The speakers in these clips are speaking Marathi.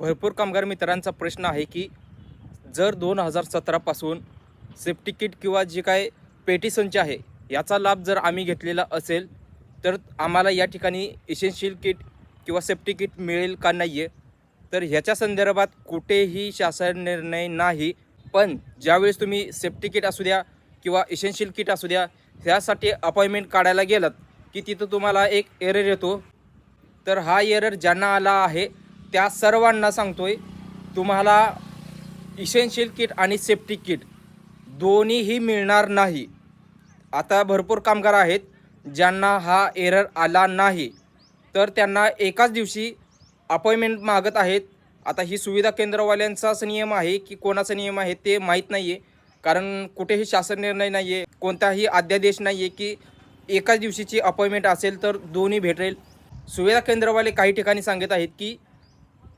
भरपूर कामगार मित्रांचा प्रश्न आहे की जर दोन हजार सतरापासून सेफ्टी किट किंवा जे काय पेटी संच आहे याचा लाभ जर आम्ही घेतलेला असेल तर आम्हाला या ठिकाणी इसेन्शियल किट किंवा सेफ्टी किट मिळेल का नाही आहे तर ह्याच्या संदर्भात कुठेही शासन निर्णय नाही पण ज्यावेळेस तुम्ही सेफ्टी किट असू द्या किंवा इसेन्शियल किट असू द्या ह्यासाठी अपॉइंटमेंट काढायला गेलात की तिथं तुम्हाला एक एरर येतो. तर हा एरर ज्यांना आला आहे त्या सर्वांना सांगतोय तुम्हाला इसेन्शियल किट आणि सेफ्टी किट दोन्हीही मिळणार नाही. आता भरपूर कामगार आहेत ज्यांना हा एरर आला नाही. तर त्यांना एकाच दिवशी अपॉइंटमेंट मागत आहेत. आता ही सुविधा केंद्रवाल्यांचाच नियम आहे की कोणाचा नियम आहे ते माहीत नाही आहे कारण कुठेही शासन निर्णय नाही आहे कोणताही अध्यादेश नाही आहे की एकाच दिवशीची अपॉइंटमेंट असेल तर दोन्ही भेटेल. सुविधा केंद्रवाले काही ठिकाणी सांगत आहेत की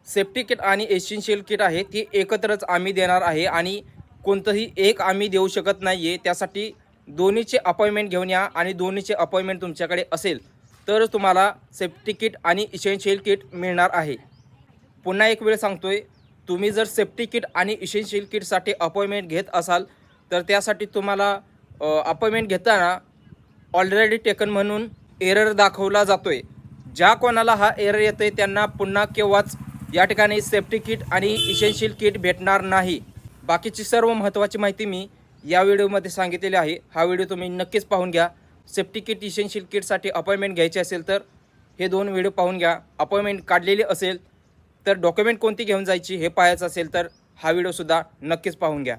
सेफ्टी किट आणि एसेन्शियल किट आहे ती एकत्रच आम्ही देणार आहे आणि कोणतंही एक आम्ही देऊ शकत नाही आहे त्यासाठी दोन्हीचे अपॉइंटमेंट घेऊन या आणि दोन्हीचे अपॉइंटमेंट तुमच्याकडे असेल तरच तुम्हाला सेफ्टी किट आणि इसेन्शियल किट मिळणार आहे. पुन्हा एक वेळ सांगतोय तुम्ही जर सेफ्टी किट आणि इसेन्शियल किटसाठी अपॉइंटमेंट घेत असाल तर त्यासाठी तुम्हाला अपॉइंटमेंट घेताना ऑलरेडी टेकन म्हणून एरर दाखवला जातो आहे ज्या कोणाला हा एरर येतो आहे त्यांना पुन्हा केव्हाच या ठिकाणी सेफ्टी किट आणि इसेन्शियल किट भेटणार नाही. बाकीची सर्व महत्त्वाची माहिती मी या व्हिडिओमध्ये सांगितलेली आहे. हा व्हिडिओ तुम्ही नक्कीच पाहून घ्या. सेफ्टी किट इसेन्शियल किटसाठी अपॉइंटमेंट घ्यायची असेल तर हे दोन व्हिडिओ पाहून घ्या. अपॉइंटमेंट काढलेली असेल तर डॉक्युमेंट कोणती घेऊन जायची हे पाहायचं असेल तर हा व्हिडिओसुद्धा नक्कीच पाहून घ्या.